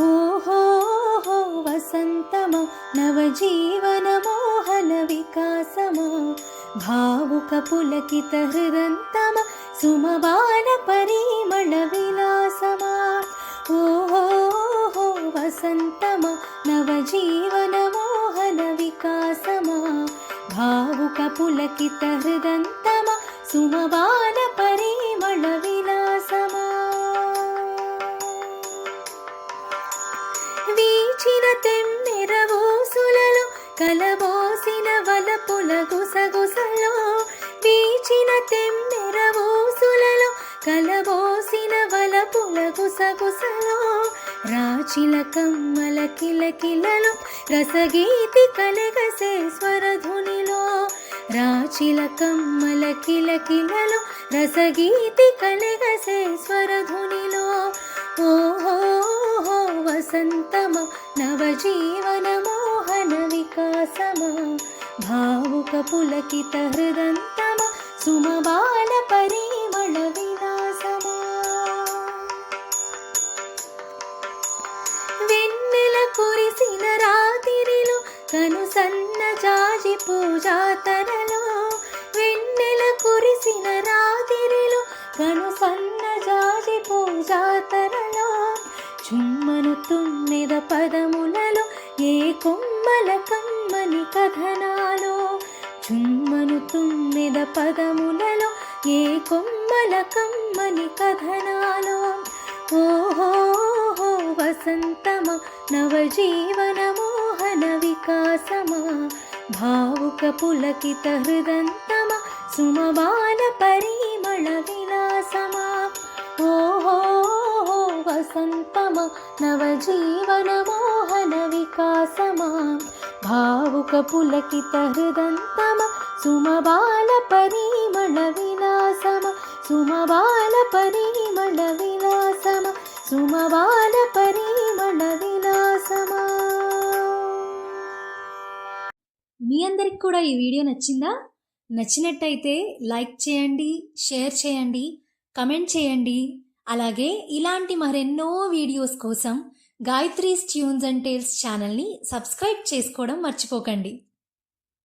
ఓహో వసంతమా నవజీవన మోహన వికాసమా భావుక పులకిత హృదంతమ సుమవాన పరిమళ విలాసమా. ఓహో వసంతమా నవజీవన మోహన వికాసమా భావుక పులకిత హృదంతమ సుమవాన పరిమళ విలాసమా వీచిన తెమ్మెర కలబోసిన వలపుల గుసగుసలో వీచిన తెమ్మెర ఊసులలో కలబోసిన వలపుల గుసగుసలో రాచిల కమ్మల కిలకిలలో రసగీతి కలగసే స్వరధునిలో రాచిల కమ్మల కిలకిలలో రసగీతి కలగసే స్వరధుని వసంతమ నవజీవన మోహన వికాసమా భావుక పులకిత హృదంతమ? సుమబాల పరిమళ విలాసమా తుమ్మెద పదములలో ఏ కొమ్మల కమ్మని కథనాలో? చుమ్మను తుమ్మెద పదములలో ఏ కొమ్మల కమ్మని కథనాలో? ఓహో వసంతమా నవజీవన మోహన వికాసమా? భావుక పులకిత హృదంతమ సుమబాల పరీ नवजीवनमोहनविकासमा भावुकपुलकितहृदन्तम సుమబాల सुमबालपरिमलविलासम సుమవాలపరిమళవిలాసమ మీ అందరికి కూడా ఈ వీడియో నచ్చిందా? నచ్చినట్టయితే లైక్ చేయండి షేర్ చేయండి కమెంట్ చేయండి. అలాగే ఇలాంటి మరెన్నో వీడియోస్ కోసం గాయత్రీస్ ట్యూన్స్ అండ్ టేల్స్ ఛానల్ని సబ్స్క్రైబ్ చేసుకోవడం మర్చిపోకండి.